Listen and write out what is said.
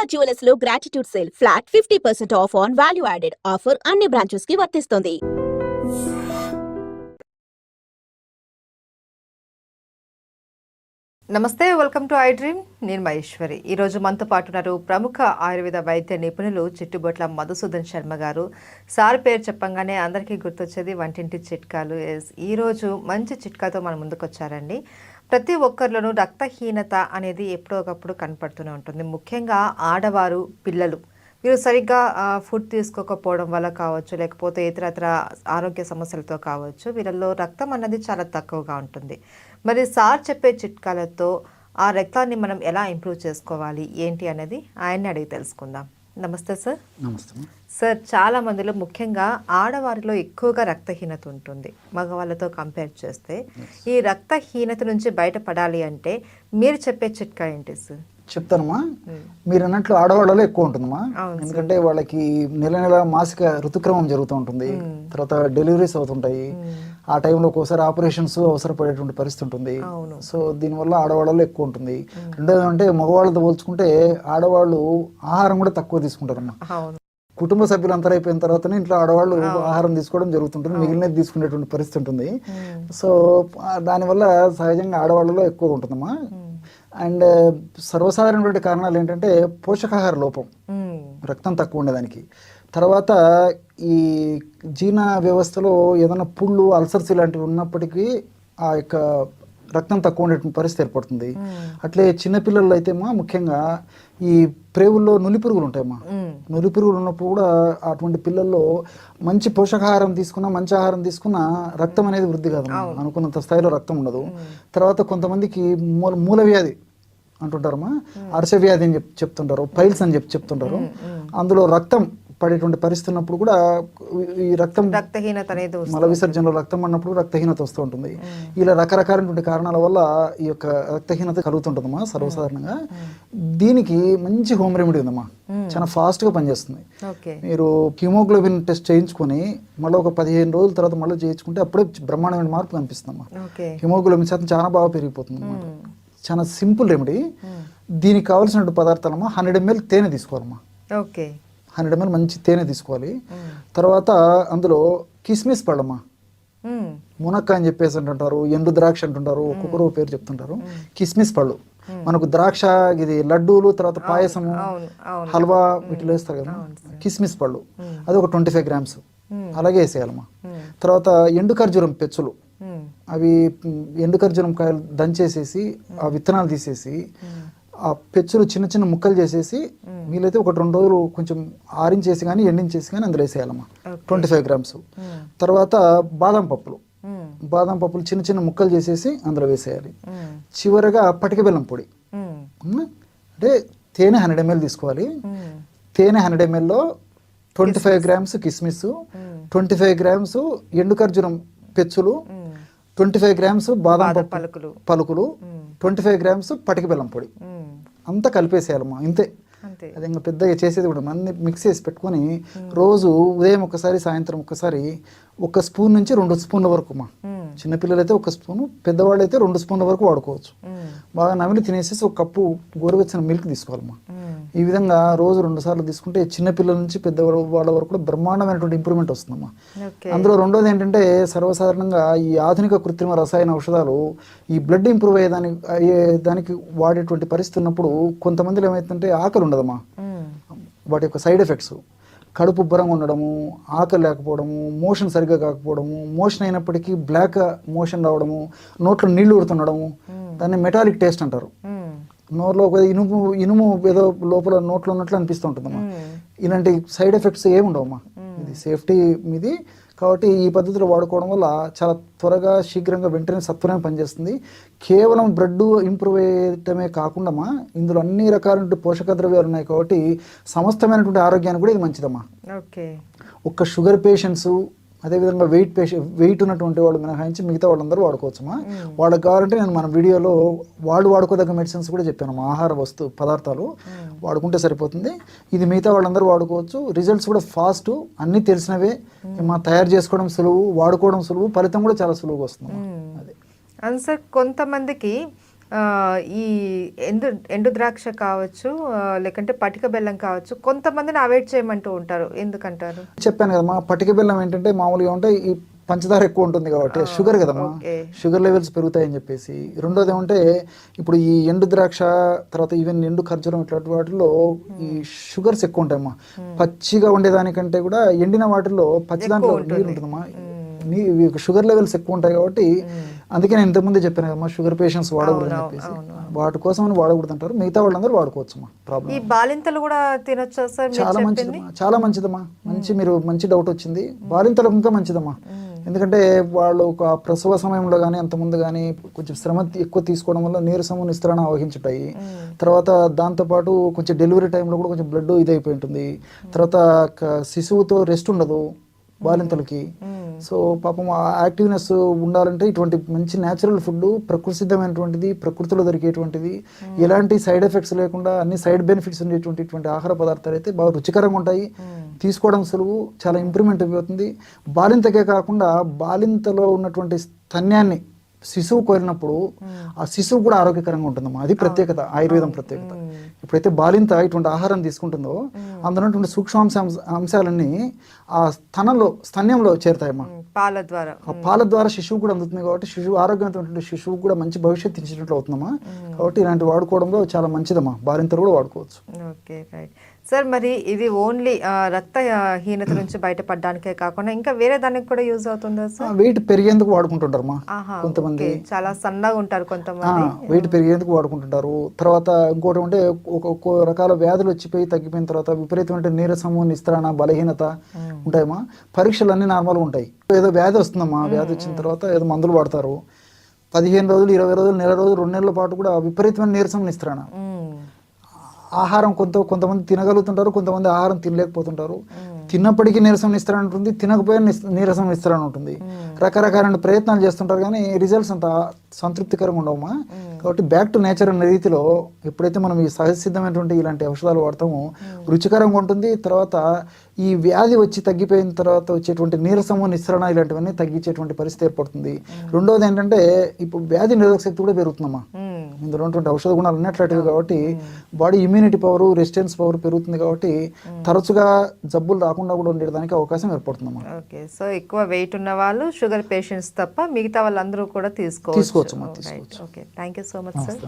Sharada జ్యువెలర్స్లో gratitude sale flat fifty percent off on value added offer అన్ని బ్రాంచెస్కి వర్తిస్తుంది. నమస్తే వెల్కమ్ టు ఐ డ్రీమ్ నేను మహేశ్వరి. ఈరోజు మనతో పాటు ఉన్నారు ప్రముఖ ఆయుర్వేద వైద్య నిపుణులు చిట్టుబొట్ల మధుసూదన్ శర్మ గారు. సార్ పేరు చెప్పంగానే అందరికీ గుర్తొచ్చేది వంటింటి చిట్కాలు. Yes, ఈరోజు మంచి చిట్కాతో మన ముందుకు వచ్చారండి ప్రతి ఒక్కరిలోనూ రక్తహీనత అనేది ఎప్పుడో ఒకప్పుడు కనపడుతూనే ఉంటుంది. ముఖ్యంగా ఆడవారు పిల్లలు. మీరు సరిగ్గా ఫుడ్ తీసుకోకపోవడం వల్ల కావచ్చు లేకపోతే ఇతరత్ర ఆరోగ్య సమస్యలతో కావచ్చు వీళ్ళల్లో రక్తం అన్నది చాలా తక్కువగా ఉంటుంది. మరి సార్ చెప్పే చిట్కాలతో ఆ రక్తాన్ని మనం ఎలా ఇంప్రూవ్ చేసుకోవాలి? ఏంటి అనేది ఆయన్ని అడిగి తెలుసుకుందాం. నమస్తే సార్. నమస్తే. సార్ చాలా మందిలో ముఖ్యంగా ఆడవారిలో ఎక్కువగా రక్తహీనత ఉంటుంది. మగవాళ్ళతో కంపేర్ చేస్తే ఈ రక్తహీనత నుంచి బయటపడాలి అంటే మీరు చెప్పే చిట్కా ఏంటి సార్? చెప్తానమ్మా. మీరు అన్నట్లు ఆడవాళ్ళలో ఎక్కువ ఉంటుందమ్మా. ఎందుకంటే వాళ్ళకి నెల నెల మాసిక ఋతుక్రమం జరుగుతూ ఉంటుంది. తర్వాత డెలివరీస్ అవుతుంటాయి. ఆ టైంలో ఒక్కోసారి ఆపరేషన్స్ అవసరపడేటువంటి పరిస్థితి ఉంటుంది. సో దీనివల్ల ఆడవాళ్ళలో ఎక్కువ ఉంటుంది. రెండోది అంటే మగవాళ్ళతో పోల్చుకుంటే ఆడవాళ్ళు ఆహారం కూడా తక్కువ తీసుకుంటారమ్మా. కుటుంబ సభ్యులు అంతా అయిపోయిన తర్వాతనే ఇంట్లో ఆడవాళ్ళు ఆహారం తీసుకోవడం జరుగుతుంటుంది. మిగిలినది తీసుకునేటువంటి పరిస్థితి ఉంటుంది. సో దానివల్ల సహజంగా ఆడవాళ్ళలో ఎక్కువ ఉంటుందమ్మా. అండ్ సర్వసాధారణమైన కారణాలు ఏంటంటే పోషకాహార లోపం. రక్తం తక్కువ ఉండేదానికి తర్వాత ఈ జీర్ణ వ్యవస్థలో ఏదైనా పుళ్ళు అల్సర్స్ ఇలాంటివి ఉన్నప్పటికీ ఆ యొక్క రక్తం తక్కువ ఉండేటువంటి పరిస్థితి ఏర్పడుతుంది. అట్లే చిన్నపిల్లల్లో అయితే మా ముఖ్యంగా ఈ ప్రేవుల్లో నులి పురుగులు ఉంటాయమ్మా మ్మ్. నులి పురుగులు ఉన్నప్పుడు కూడా అటువంటి పిల్లల్లో మంచి పోషకాహారం తీసుకున్నా మంచి ఆహారం తీసుకున్నా రక్తం అనేది వృద్ధి కాదు అనుకున్నంత స్థాయిలో రక్తం ఉండదు. తర్వాత కొంతమందికి మూల మూల వ్యాధి అంటుంటారమ్మా అరస వ్యాధి అని చెప్ చెప్తుంటారు. పైల్స్ అని చెప్పి చెప్తుంటారు. అందులో రక్తం పడేటువంటి పరిస్థితి ఉన్నప్పుడు కూడా ఈ రక్తం రక్తహీనత అనేది. మల విసర్జనలో రక్తం పడినప్పుడు రక్తహీనత వస్తూ ఉంటుంది. ఇలా రకరకాలైనటువంటి కారణాల వల్ల ఈ యొక్క రక్తహీనత కలుగుతుంటుందమ్మా సర్వసాధారణంగా. దీనికి మంచి హోమ్ రెమెడీ ఉందమ్మా. చాలా fast గా పనిచేస్తుంది మీరు హిమోగ్లోబిన్ టెస్ట్ చేయించుకొని మళ్ళీ ఒక పదిహేను రోజుల తర్వాత మళ్ళీ చేయించుకుంటే అప్పుడే బ్రహ్మాండమైన మార్పు కనిపిస్తుందమ్మా. హిమోగ్లోబిన్ శాతం చాలా బాగా పెరిగిపోతుంది అన్నమాట చాలా సింపుల్ రెమెడీ. దీనికి కావాల్సిన పదార్థాలమ్మా హండ్రెడ్ ఎంఎల్ తేనె తీసుకోవాలమ్మా. ఓకే. హండ్రెడ్ ఎంఎల్ మంచి తేనె తీసుకోవాలి. తర్వాత అందులో కిస్మిస్ పళ్ళమ్మా మ్మ్. మునక్కాయ అని చెప్పేసి అంటుంటారు ఎండు ద్రాక్ష అంటుంటారు ఒక్కొక్కరు పేరు చెప్తుంటారు. కిస్మిస్ పళ్ళు. మనకు ద్రాక్ష ఇది లడ్డూలు తర్వాత పాయసము అవును హల్వా వీటిలో వేస్తారు కదా. కిస్మిస్ పళ్ళు. అది ఒక ట్వంటీ ఫైవ్ గ్రామ్స్. అలాగే వేసేయాలమ్మా. తర్వాత ఎండు ఖర్జూరం పెచ్చులు. అవి ఎండు ఖర్జూరం కాయలు దంచేసేసి ఆ విత్తనాలు తీసేసి ఆ పెచ్చులు చిన్న చిన్న ముక్కలు చేసేసి వీలైతే ఒక రెండు రోజులు కొంచెం ఆరించేసి కానీ ఎండించేసి కానీ అందులో వేసేయాలమ్మా. Twenty five grams. తర్వాత బాదం పప్పులు. బాదం పప్పులు చిన్న చిన్న ముక్కలు చేసేసి అందులో వేసేయాలి. చివరగా పటిక బెల్లం పొడి. అంటే తేనె హండ్రెడ్ ఎంఎల్ తీసుకోవాలి. తేనె హండ్రెడ్ ఎంఎల్లో ట్వంటీ ఫైవ్ గ్రామ్స్ కిస్మిస్. ట్వంటీ ఫైవ్ గ్రామ్స్ ఎండు ఖర్జూరం పెచ్చులు. ట్వంటీ ఫైవ్ గ్రామ్స్ బాదం పలుకులు. పలుకులు. ట్వంటీ ఫైవ్ గ్రామ్స్ పటిక బెల్లం పొడి. అంతా కలిపేసేయాలమ్మా ఇంతే అంతే అది ఇంకా పెద్దగా చేసేది కూడా అన్ని మిక్స్ చేసి పెట్టుకొని రోజు ఉదయం ఒకసారి సాయంత్రం ఒకసారి ఒక స్పూన్ నుంచి రెండు స్పూన్ల వరకు మ్మ్. చిన్నపిల్లలైతే ఒక స్పూను పెద్దవాళ్ళు అయితే రెండు స్పూన్ల వరకు వాడుకోవచ్చు. బాగా నమిలి తినేసేసి ఒక కప్పు గోరువెచ్చని మిల్క్ తీసుకోవాలమ్మా మ్మ్. ఈ విధంగా రోజు రెండు సార్లు తీసుకుంటే చిన్నపిల్లల నుంచి పెద్ద వాళ్ళ వరకు కూడా బ్రహ్మాండమైనటువంటి ఇంప్రూవ్మెంట్ వస్తుందమ్మా. అందులో రెండోది ఏంటంటే సర్వసాధారణంగా ఈ ఆధునిక కృత్రిమ రసాయన ఔషధాలు ఈ బ్లడ్ ఇంప్రూవ్ అయ్యేదానికి అయ్యే దానికి వాడేటువంటి పరిస్థితి ఉన్నప్పుడు కొంతమందిలో ఏమవుతుందంటే ఆకలి ఉండదమ్మా. మ్మ్. వాటి యొక్క సైడ్ ఎఫెక్ట్స్ కడుపు ఉబ్బరంగా ఉండడము ఆకలి లేకపోవడము మోషన్ సరిగ్గా కాకపోవడము మోషన్ అయినప్పటికీ బ్లాక్ మోషన్ రావడము నోట్లో నీళ్ళు ఊరుతుండడము దాన్ని మెటాలిక్ టేస్ట్ అంటారు. నోరులో ఒక ఇనుము ఇనుము ఏదో లోపల నోట్లో ఉన్నట్లు అనిపిస్తూ ఉంటుందమ్మా ఇలాంటి సైడ్ ఎఫెక్ట్స్ ఏమి ఉండవమ్మా. ఇది సేఫ్టీ ఇది కాబట్టి ఈ పద్ధతిలో వాడుకోవడం వల్ల చాలా త్వరగా శీఘ్రంగా వెంటనే సత్వరమే పనిచేస్తుంది. కేవలం బ్లడ్ ఇంప్రూవ్ అయ్యటమే కాకుండా ఇందులో అన్ని రకాల పోషక ద్రవ్యాలు ఉన్నాయి కాబట్టి సమస్తమైనటువంటి ఆరోగ్యానికి కూడా ఇది మంచిదమ్మా. ఓకే. ఒక్క షుగర్ పేషెంట్స్ అదేవిధంగా వెయిట్ పేషెంట్ వెయిట్ ఉన్నటువంటి వాళ్ళు మినహాయించి మిగతా వాళ్ళందరూ వాడుకోవచ్చమ్మా. వాళ్ళకి కావాలంటే నేను మన వీడియోలో వాళ్ళు వాడుకోదగ్గ మెడిసిన్స్ కూడా చెప్పాను ఆహార వస్తు పదార్థాలు వాడుకుంటే సరిపోతుంది. ఇది మిగతా వాళ్ళందరూ వాడుకోవచ్చు. రిజల్ట్స్ కూడా ఫాస్ట్ అన్నీ తెలిసినవే. మా తయారు చేసుకోవడం సులువు వాడుకోవడం సులువు ఫలితం కూడా చాలా సులువుగా వస్తుంది అది. అండ్ సార్ కొంతమందికి ఈ ఎండు ఎండు ద్రాక్ష కావచ్చు లేకంటే పటిక బెల్లం కావచ్చు కొంతమందిని అవాయిడ్ చేయమంటూ ఉంటారు. ఎందుకంటారు? చెప్పాను కదమ్మా పటిక బెల్లం ఏంటంటే మామూలుగా ఉంటే ఈ పంచదార ఎక్కువ ఉంటుంది కాబట్టి షుగర్ కదమ్మా. షుగర్ లెవెల్స్ పెరుగుతాయని చెప్పేసి. రెండోది ఏమంటే ఇప్పుడు ఈ ఎండు ద్రాక్ష తర్వాత ఈవెన్ ఎండు ఖర్జూరం ఇట్లాంటి వాటిల్లో ఈ షుగర్స్ ఎక్కువ ఉంటాయమ్మా పచ్చిగా ఉండేదానికంటే కూడా ఎండిన వాటిల్లో పచ్చి దాంట్లో నీరు ఉంటుందమ్మా. నీ షుగర్ లెవెల్స్ ఎక్కువ ఉంటాయి కాబట్టి అందుకే నేను ఇంతకుముందే చెప్పాను కదమ్మా షుగర్ పేషెంట్స్ వాడకూడదు అని చెప్పేసి. వాటి కోసం అని వాడకూడదు అంటారు మిగతా వాళ్ళందరూ వాడుకోవచ్చు ప్రాబ్లం ఈ బాలింతలు కూడా తినొచ్చా సార్ చాలా మంచిదమ్మా చాలా మంచిదమ్మా. మంచి మీరు మంచి డౌట్ వచ్చింది. బాలింతలకు ఇంకా మంచిదమ్మా. ఎందుకంటే వాళ్ళు ఒక ప్రసవ సమయంలో కానీ అంత ముందు కానీ కొంచెం శ్రమ ఎక్కువ తీసుకోవడం వల్ల నీరసము నిస్త్రాణ ఆవహించుంటాయి తర్వాత దాంతోపాటు కొంచెం డెలివరీ టైంలో కూడా కొంచెం బ్లడ్ ఇదైపోయి ఉంటుంది. తర్వాత శిశువుతో రెస్ట్ ఉండదు. బాలింతలకి. సో పాపం ఆ యాక్టివ్నెస్ ఉండాలంటే ఇటువంటి మంచి న్యాచురల్ ఫుడ్ ప్రకృతి సిద్ధమైనటువంటిది ప్రకృతిలో దొరికేటువంటిది ఎలాంటి సైడ్ ఎఫెక్ట్స్ లేకుండా అన్ని సైడ్ బెనిఫిట్స్ ఉండేటువంటి ఇటువంటి ఆహార పదార్థాలు అయితే బాగా రుచికరంగా ఉంటాయి. తీసుకోవడం సులువు చాలా ఇంప్రూవ్మెంట్ అయిపోతుంది బాలింతకే కాకుండా బాలింతలో ఉన్నటువంటి స్తన్యాన్ని శిశువు కోరినప్పుడు ఆ శిశువు కూడా ఆరోగ్యకరంగా ఉంటుందమ్మా. అది ప్రత్యేకత ఆయుర్వేదం ప్రత్యేకత. ఎప్పుడైతే బాలింత ఇటువంటి ఆహారం తీసుకుంటుందో అందులో ఉన్నటువంటి సూక్ష్మాంశ అంశాలన్నీ ఆ స్తనంలో స్తన్యంలో చేరుతాయమ్మా. పాల ద్వారా. ఆ పాల ద్వారా శిశువు కూడా అందుతుంది కాబట్టి శిశువు ఆరోగ్యవంతమైనటువంటి శిశువు కూడా మంచి భవిష్యత్తు ఇచ్చినట్లు అవుతుందమ్మా. కాబట్టి ఇలాంటి వాడుకోవడంలో చాలా మంచిదమ్మా. బాలింతలు కూడా వాడుకోవచ్చు. Okay right. సార్ మరి ఇది ఓన్లీ రక్త ఆ, హీనత నుంచి బయటపడడానికే కాకుండా ఇంకా వేరే దానికి కూడా యూజ్ అవుతుందా సార్? వెయిట్ పెరిగేందుకు వాడుకుంటుంటారమ్మా ఆహా కొంతమంది. చాలా సన్నగా ఉంటారు కొంతమంది. వెయిట్ పెరిగేందుకు వాడుకుంటుంటారు. తర్వాత ఇంకోటి అంటే ఒక ఒక్కో రకాల వ్యాధులు వచ్చిపోయి తగ్గిపోయిన తర్వాత విపరీతమైన నీరసము నిస్త్రాణ బలహీనత ఉంటాయమ్మా పరీక్షలు అన్ని నార్మల్గా ఉంటాయి. ఏదో వ్యాధి వస్తుందమ్మా వ్యాధి వచ్చిన తర్వాత ఏదో మందులు వాడతారు. పదిహేను రోజులు ఇరవై రోజులు నెల రోజులు రెండు నెలల పాటు కూడా విపరీతమైన నీరసం నిస్త్రాణ. ఆహారం కొంత కొంతమంది తినగలుగుతుంటారు కొంతమంది ఆహారం తినలేకపోతుంటారు. తిన్నప్పటికీ నీరసం నిస్తారని ఉంటుంది తినకపోయినా నీరసం నిస్తారని ఉంటుంది. రకరకాల ప్రయత్నాలు చేస్తుంటారు కానీ రిజల్ట్స్ అంత సంతృప్తికరంగా ఉండవమ్మా కాబట్టి బ్యాక్ టు నేచర్ అనే రీతిలో ఎప్పుడైతే మనం ఈ సహజ సిద్ధమైనటువంటి ఇలాంటి ఔషధాలు వాడతామో రుచికరంగా ఉంటుంది తర్వాత ఈ వ్యాధి వచ్చి తగ్గిపోయిన తర్వాత వచ్చేటువంటి నీరసము నిస్సరణ ఇలాంటివన్నీ తగ్గించేటువంటి పరిస్థితి ఏర్పడుతుంది. రెండోది ఏంటంటే ఇప్పుడు వ్యాధి నిరోధక శక్తి కూడా పెరుగుతుందమ్మా. ఇందులో ఉన్నటువంటి ఔషధ గుణాలు అన్నట్లాంటివి కాబట్టి body immunity power resistance power పెరుగుతుంది కాబట్టి తరచుగా జబ్బులు రాకుండా కూడా ఉండేదానికి అవకాశం ఏర్పడుతుందమ్మా. ఓకే. సో ఎక్కువ వెయిట్ ఉన్న వాళ్ళు షుగర్ పేషెంట్స్ తప్ప మిగతా వాళ్ళందరూ కూడా తీసుకోవచ్చు తీసుకోవచ్చు. Okay thank you so much sir.